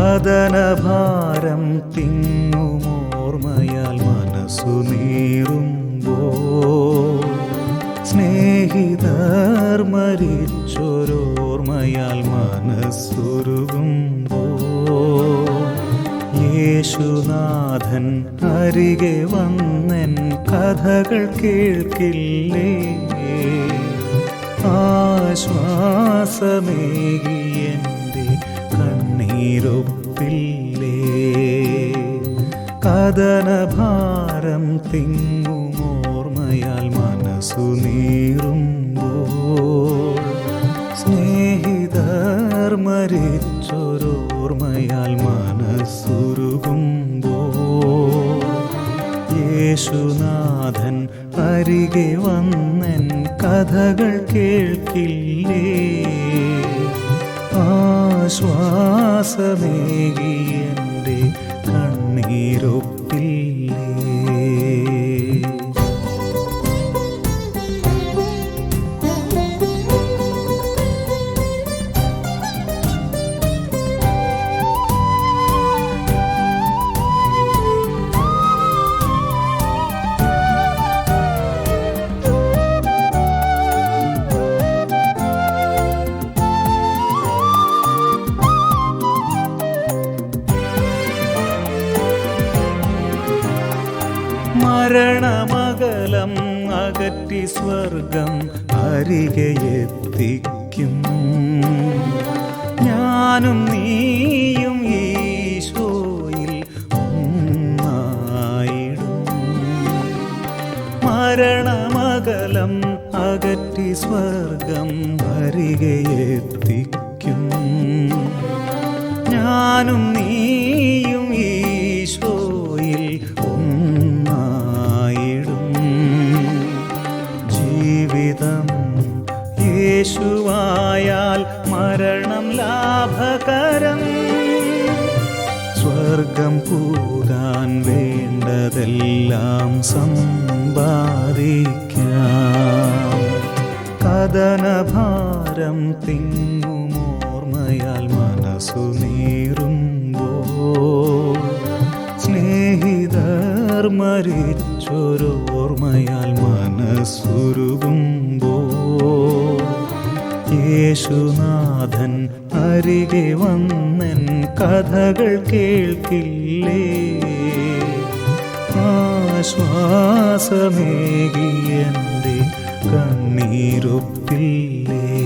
കഥനഭാരം തിങ്ങുമോർമയാൽ മനസ്സു നീറുമ്പോ സ്നേഹിതർ മരിച്ചൊരോർമയാൽ മനസ്സുരുകുമ്പോ യേശുനാഥൻ അരികെ വന്നെൻ കഥകൾ കേൾക്കില്ലേ? ആശ്വാസമേകി കണ്ണീരൊപ്പില്ലേ കഥനഭാരം തിങ്ങുമോർമയാൽ മനസ്സു നീറുമ്പോൾ സ്നേഹിതർ മരിച്ചൊരോർമയാൽ മനസ്സുരുകുമ്പോൾ യേശുനാഥൻ അരികെ വന്നൻ കഥകൾ കേൾക്കില്ലേ? ആശ്വാസമേകി എന്റെ കണ്ണീരൊപ്പില്ലേ മരണമകലം അകറ്റി സ്വർഗം അരികെ എത്തിക്കും. ഞാനും നീയും ഈശോയിൽ മരണമകലം അകറ്റി സ്വർഗം അരികെ എത്തിക്കും. ഞാനും നീയും ഈശോയിൽ യേശുവായാൽ മരണം ലാഭകരം. സ്വർഗം പൂതാൻ വേണ്ടതെല്ലാം സമ്പാദിക്കാം. കഥനഭാരം തിങ്ങുമോർമയാൽ മനസ്സു നീറുമ്പോൾ സ്നേഹിതർ മരിച്ചൊരോർമയാൽ മനസ്സുരുകുമ്പോൾ യേശുനാഥൻ അരികെ വന്നൻ കഥകൾ കേൾക്കില്ലേ? ആശ്വാസമേകിയ കണ്ണീരൊപ്പില്ലേ?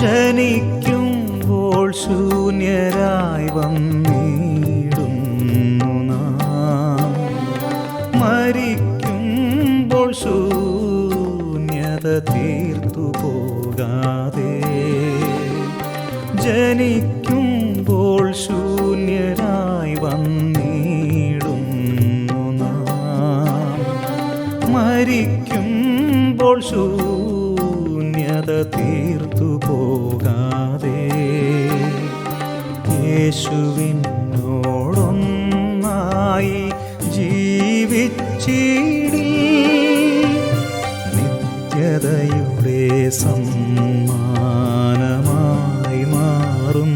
ജനിക്കുമ്പോൾ ശൂന്യരായി വന്നിടുന്നു നാം. മരിക്കുമ്പോൾ ശൂന്യത തീർത്തു പോകാതെ. ജനിക്കുമ്പോൾ ശൂന്യരായി വന്നിടുന്നു നാം. മരിക്കുമ്പോൾ ശൂന്യത തീർത്തു പോകാതെ യേശുവിനോടൊന്നായി ജീവിച്ചിടി. നിത്യതയുടെ സമ്മാനമായി മാറും